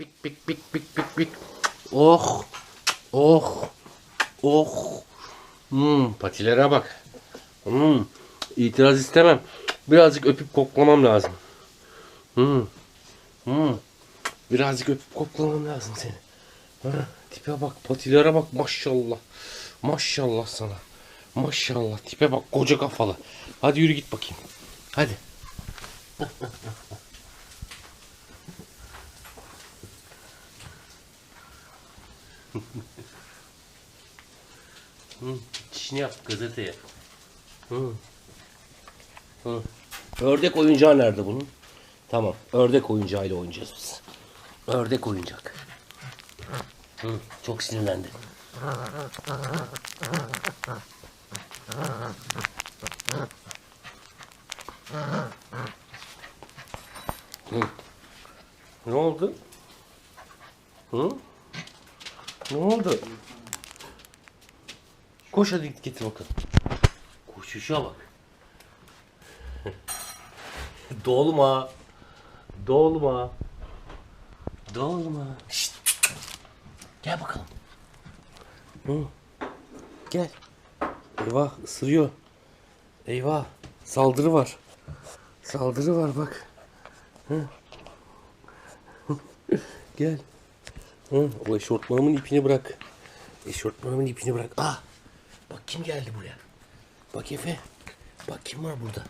Bik bik bik bik bik bik. Oh. Oh. Oh. Hmm, patilere bak. Hmm, itiraz istemem. Birazcık öpüp koklamam lazım. Hmm. Hmm. Birazcık öpüp koklamam lazım seni. Ha, tipe bak, patilere bak maşallah. Maşallah sana. Maşallah tipe bak koca kafalı. Hadi yürü git bakayım. Hadi. Hı, çişini yap gazeteye. Hı. Hı. Ördek oyuncağı nerede bunun? Tamam. Ördek oyuncağıyla oynayacağız biz. Ördek oyuncak. Çok sinirlendi. Hı. Ne oldu? Hı? Ne oldu? Koş hadi git getir bakalım. Koşuşa bak. Dolma. Dolma. Dolma. Şşt. Gel bakalım. Hı. Gel. Eyvah ısırıyor. Eyvah. Saldırı var. Saldırı var bak. Hı. Gel. Hı, o eşortmanımın ipini bırak. Eşortmanımın ipini bırak. Ah! Bak kim geldi buraya. Bak Efe. Bak kim var burada.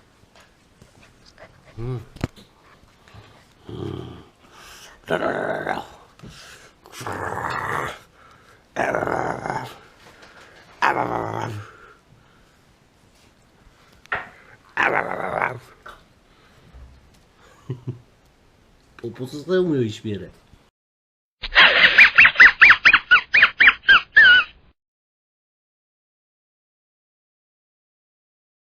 La. Poposu sığmıyor hiçbir yere.